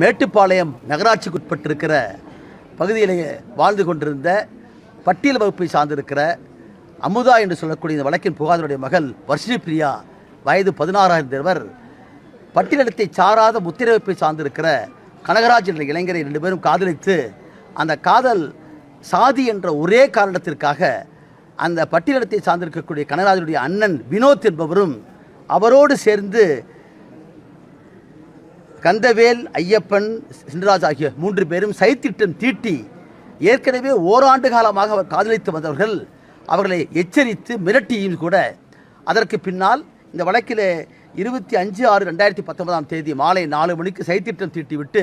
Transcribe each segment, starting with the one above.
மேட்டுப்பாளையம் நகராட்சிக்கு உட்பட்டிருக்கிற பகுதியிலேயே வாழ்ந்து கொண்டிருந்த பட்டியல் வகுப்பை சார்ந்திருக்கிற அமுதா என்று சொல்லக்கூடிய இந்த வழக்கின் புகாதருடைய மகள் வர்ஷினி பிரியா வயது பதினாறாயிரம் தேவர். பட்டியலத்தை சாராத முத்திரவைப்பை சார்ந்திருக்கிற கனகராஜ் என்ற இளைஞரை ரெண்டு பேரும் காதலித்து அந்த காதல் சாதி என்ற ஒரே காரணத்திற்காக அந்த பட்டியலத்தை சார்ந்திருக்கக்கூடிய கனகராஜனுடைய அண்ணன் வினோத் என்பவரும் அவரோடு சேர்ந்து கந்தவேல் ஐயப்பன் சின்ராஜ் ஆகிய மூன்று பேரும் சைத்திட்டம் தீட்டி ஏற்கனவே ஓராண்டு காலமாக அவர் காதலித்து வந்தவர்கள் அவர்களை எச்சரித்து மிரட்டியும் கூட. அதற்கு பின்னால் இந்த வழக்கில் இருபத்தி அஞ்சு ஆறு ரெண்டாயிரத்தி பத்தொன்பதாம் தேதி மாலை நாலு மணிக்கு சைத்திட்டம் தீட்டிவிட்டு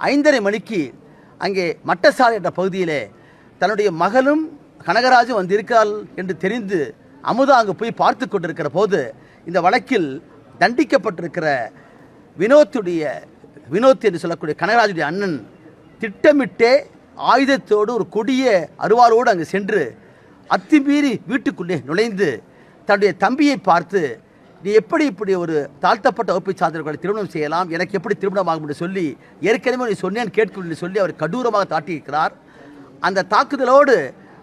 ஐந்தரை மணிக்கு அங்கே மட்டசாலை என்ற பகுதியிலே தன்னுடைய மகளும் கனகராஜும் வந்திருக்கிறாள் என்று தெரிந்து அமுதா அங்கு போய் பார்த்து கொண்டிருக்கிற போது இந்த வழக்கில் தண்டிக்கப்பட்டிருக்கிற வினோத்துடைய வினோத் என்று சொல்லக்கூடிய கனகராஜுடைய அண்ணன் திட்டமிட்டே ஆயுதத்தோடு ஒரு கொடிய அருவாரோடு அங்கு சென்று அத்துமீறி வீட்டுக்குள்ளே நுழைந்து தன்னுடைய தம்பியை பார்த்து நீ எப்படி இப்படி ஒரு தாழ்த்தப்பட்ட வகுப்பை சார்ந்தவர்களை திருமணம் செய்யலாம்? எனக்கு எப்படி திருமணம் ஆகும் என்று சொல்லி ஏற்கனவே நீ சொன்னேன் கேட்கணும் என்று சொல்லி அவர் கடூரமாக தாட்டியிருக்கிறார். அந்த தாக்குதலோடு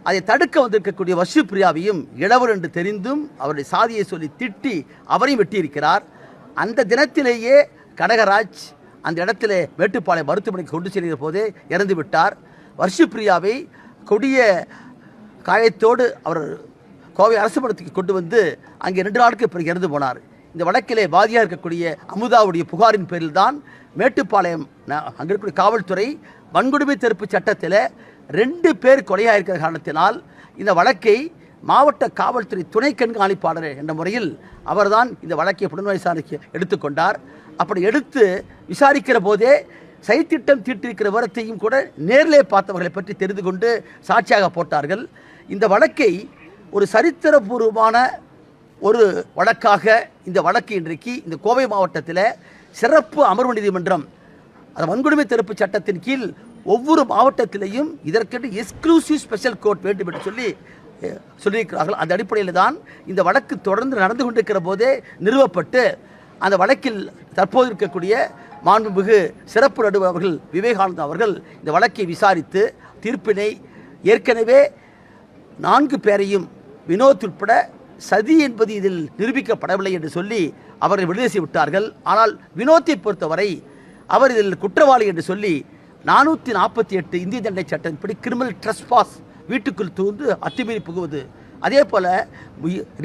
அதை தடுக்க வந்திருக்கக்கூடிய வசு பிரியாவையும் இளவர் என்று தெரிந்தும் அவருடைய சாதியை சொல்லி திட்டி அவரையும் வெட்டியிருக்கிறார். அந்த தினத்திலேயே கனகராஜ் அந்த இடத்துல மேட்டுப்பாளையம் மருத்துவமனைக்கு கொண்டு செல்கிற போதே இறந்து விட்டார். வர்ஷு கொடிய காயத்தோடு அவர் கோவை அரசு மடத்துக்கு கொண்டு வந்து அங்கே ரெண்டு நாளுக்கு பிறகு இறந்து போனார். இந்த வழக்கிலே பாதியாக இருக்கக்கூடிய அமுதாவுடைய புகாரின் பேரில் தான் மேட்டுப்பாளையம் அங்கே இருக்கக்கூடிய காவல்துறை வன்கொடுமை தடுப்பு சட்டத்தில் ரெண்டு பேர் கொலையாக இருக்கிற காரணத்தினால் இந்த வழக்கை மாவட்ட காவல்துறை துணை கண்காணிப்பாளர் என்ற முறையில் அவர்தான் இந்த வழக்கை புலன் விசாரணைக்கு எடுத்துக்கொண்டார். அப்படி எடுத்து விசாரிக்கிற போதே சைத்திட்டம் தீட்டிருக்கிற விவரத்தையும் கூட நேரிலே பார்த்தவர்களை பற்றி தெரிந்து கொண்டு சாட்சியாக போட்டார்கள். இந்த வழக்கை ஒரு சரித்திரபூர்வமான ஒரு வழக்காக இந்த வழக்கு இன்றைக்கு இந்த கோவை மாவட்டத்தில் சிறப்பு அமர்வு நீதிமன்றம் அந்த வன்கொடுமை தடுப்பு சட்டத்தின் கீழ் ஒவ்வொரு மாவட்டத்திலையும் இதற்கென்று எக்ஸ்க்ளூசிவ் ஸ்பெஷல் கோர்ட் வேண்டும் என்று சொல்லி சொல்லியிருக்கிறார்கள். அந்த அடிப்படையில் தான் இந்த வழக்கு தொடர்ந்து நடந்து கொண்டிருக்கிற போதே நிறுவப்பட்டு அந்த வழக்கில் தற்போது இருக்கக்கூடிய மாண்புமிகு சிறப்பு நடுவர் அவர்கள் விவேகானந்தா அவர்கள் இந்த வழக்கை விசாரித்து தீர்ப்பினை ஏற்கனவே நான்கு பேரையும் வினோத் உட்பட சதி என்பது இதில் நிரூபிக்கப்படவில்லை என்று சொல்லி அவரை விடுதலை செய்து விட்டார்கள். ஆனால் வினோத்தை பொறுத்தவரை அவர் இதில் குற்றவாளி என்று சொல்லி நானூற்றி நாற்பத்தி எட்டு இந்திய தண்டனை சட்டத்தின்படி கிரிமினல் ட்ரெஸ்பாஸ் வீட்டுக்குள் தூந்து அத்துமீறி புகுவது. அதே போல்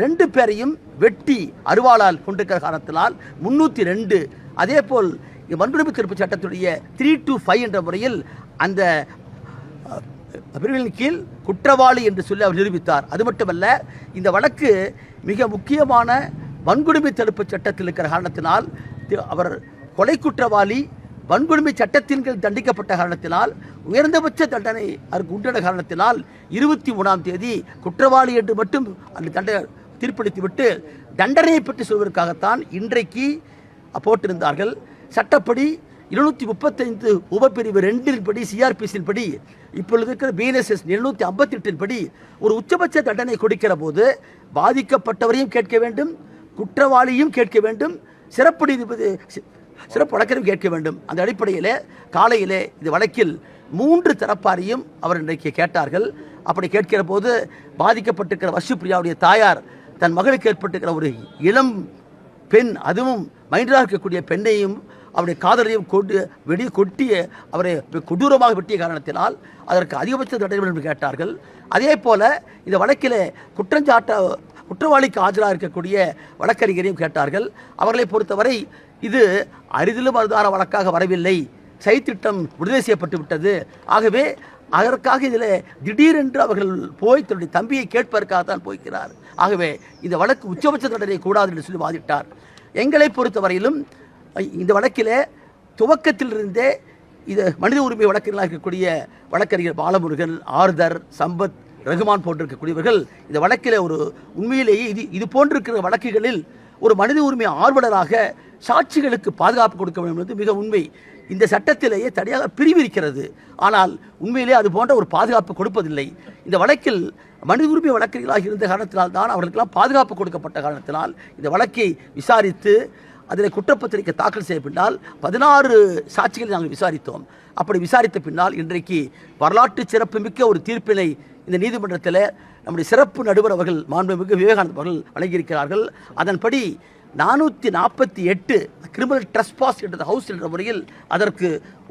ரெண்டு பேரையும் வெட்டி அருவாளால் கொண்டிருக்கிற காரணத்தினால் முன்னூற்றி ரெண்டு. அதே போல் வன்கொடுமை திருப்பு சட்டத்துடைய த்ரீ டு ஃபைவ் என்ற முறையில் அந்த பிரிவின் கீழ் குற்றவாளி என்று சொல்லி அவர் நிரூபித்தார். அது மட்டுமல்ல இந்த வழக்கு மிக முக்கியமான வன்கொடுமை தடுப்பு சட்டத்தில் இருக்கிற காரணத்தினால் அவர் கொலை குற்றவாளி வன்கொடுமை சட்டத்தின் கீழ் தண்டிக்கப்பட்ட காரணத்தினால் உயர்ந்தபட்ச தண்டனை அதற்கு உண்டான காரணத்தினால் இருபத்தி மூணாம் தேதி குற்றவாளி என்று மட்டும் அந்த தண்டனை தீர்ப்பளித்துவிட்டு தண்டனையை பற்றி சொல்வதற்காகத்தான் இன்றைக்கு போட்டிருந்தார்கள். சட்டப்படி இருநூற்றி முப்பத்தைந்து உபப்பிரிவு ரெண்டின் படி சிஆர்பிசியின் படி இப்பொழுது இருக்கிற பிஎன்எஸ்எஸ் எழுநூத்தி ஐம்பத்தி எட்டின் படி ஒரு உச்சபட்ச தண்டனை கொடுக்கிற போது பாதிக்கப்பட்டவரையும் கேட்க வேண்டும் குற்றவாளியும் கேட்க வேண்டும் சிறப்பு நீதிபதி சிறப்பு வழக்கறிவு கேட்க வேண்டும். அந்த அடிப்படையிலே காலையிலே இது வழக்கில் மூன்று தரப்பாரையும் அவர் இன்றைக்கு கேட்டார்கள். அப்படி கேட்கிற போது பாதிக்கப்பட்டிருக்கிற வசுப்பிரியாவுடைய தாயார் தன் மகளுக்கு ஏற்பட்டிருக்கிற ஒரு இளம் பெண் அதுவும் மைண்டராக இருக்கக்கூடிய பெண்ணையும் அவருடைய காதலையும் கொண்டு வெடி கொட்டிய அவரை கொடூரமாக வெட்டிய காரணத்தினால் அதற்கு அதிகபட்ச தடை என்று கேட்டார்கள். அதே போல இந்த வழக்கிலே குற்றஞ்சாட்ட குற்றவாளிக்கு ஆஜராக இருக்கக்கூடிய வழக்கறிஞரையும் கேட்டார்கள். அவர்களை பொறுத்தவரை இது அரிதிலும் அருதான வழக்காக வரவில்லை. சைத்திட்டம் விடுதலை செய்யப்பட்டு விட்டது. ஆகவே அதற்காக இதில் திடீரென்று அவர்கள் போய் தன்னுடைய தம்பியை கேட்பதற்காகத்தான் போய்க்கிறார். ஆகவே இந்த வழக்கு உச்சபட்ச தண்டனை கூடாது என்று சொல்லி வாதிட்டார். எங்களை பொறுத்தவரையிலும் இந்த வழக்கிலே துவக்கத்திலிருந்தே இது மனித உரிமை வழக்கறிஞர்களாக இருக்கக்கூடிய வழக்கறிஞர் பாலமுருகன் ஆர்தர் சம்பத் ரகுமான் போன்றிருக்கக்கூடியவர்கள் இந்த வழக்கிலே ஒரு உண்மையிலேயே இது இது போன்றிருக்கிற வழக்குகளில் ஒரு மனித உரிமை ஆர்வலராக சாட்சிகளுக்கு பாதுகாப்பு கொடுக்க வேண்டும் என்பது மிக உண்மை. இந்த சட்டத்திலேயே தனியாக பிரிவிருக்கிறது. ஆனால் உண்மையிலே அது போன்ற ஒரு பாதுகாப்பு கொடுப்பதில்லை. இந்த வழக்கில் மனித உரிமை வழக்கறிஞர்களாக இருந்த காரணத்தினால் தான் அவர்களுக்கெல்லாம் பாதுகாப்பு கொடுக்கப்பட்ட காரணத்தினால் இந்த வழக்கை விசாரித்து அதில் குற்றப்பத்திரிக்கை தாக்கல் செய்ய பின்னால் பதினாறு சாட்சிகளை நாங்கள் விசாரித்தோம். அப்படி விசாரித்த பின்னால் இன்றைக்கு வரலாற்று சிறப்புமிக்க ஒரு தீர்ப்பினை இந்த நீதிமன்றத்தில் நம்முடைய சிறப்பு நடுவர் அவர்கள் மாண்புமிகு விவேகானந்த அவர்கள் வழங்கியிருக்கிறார்கள். அதன்படி நானூற்றி நாற்பத்தி எட்டு கிரிமினல் ட்ரெஸ்பாஸ் என்ற ஹவுஸ் என்ற முறையில் அதற்கு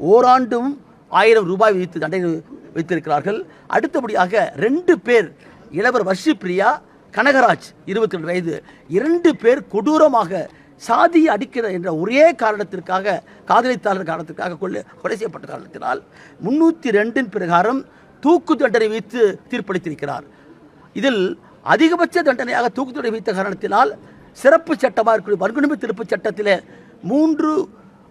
ஓராண்டும் ஆயிரம் ரூபாய் விதித்து தண்டனை வைத்திருக்கிறார்கள் அடுத்தபடியாக ரெண்டு பேர் இளவர் வர்ஷி பிரியா கனகராஜ் இருபத்தி ரெண்டு வயது இரண்டு பேர் கொடூரமாக சாதியை அடிக்கிற என்ற ஒரே காரணத்திற்காக காதலித்தாளர் காரணத்திற்காக கொள்ளை கொலை செய்யப்பட்ட காரணத்தினால் முன்னூற்றி ரெண்டின் பிரகாரம் தூக்கு தண்டனை வைத்து தீர்ப்பளித்திருக்கிறார். இதில் அதிகபட்ச தண்டனையாக தூக்கு தண்டனை வைத்த காரணத்தினால் சிறப்பு சட்டமாக இருக்கக்கூடிய வன்கொடுமை திருப்பு சட்டத்தில் மூன்று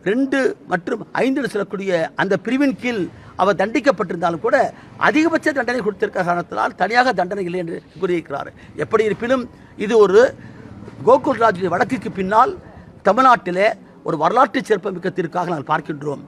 ரெண்டு மற்றும் ஐந்து சொல்லக்கூடிய அந்த பிரிவின் கீழ் அவர் தண்டிக்கப்பட்டிருந்தாலும் கூட அதிகபட்ச தண்டனை கொடுத்திருக்க காரணத்தினால் தனியாக தண்டனை இல்லை என்று கூறியிருக்கிறார். எப்படி இருப்பினும் இது ஒரு கோகுல் வழக்குக்கு பின்னால் தமிழ்நாட்டிலே ஒரு வரலாற்று சிறப்புமிக்க தீர்க்காக நாங்கள் பார்க்கின்றோம்.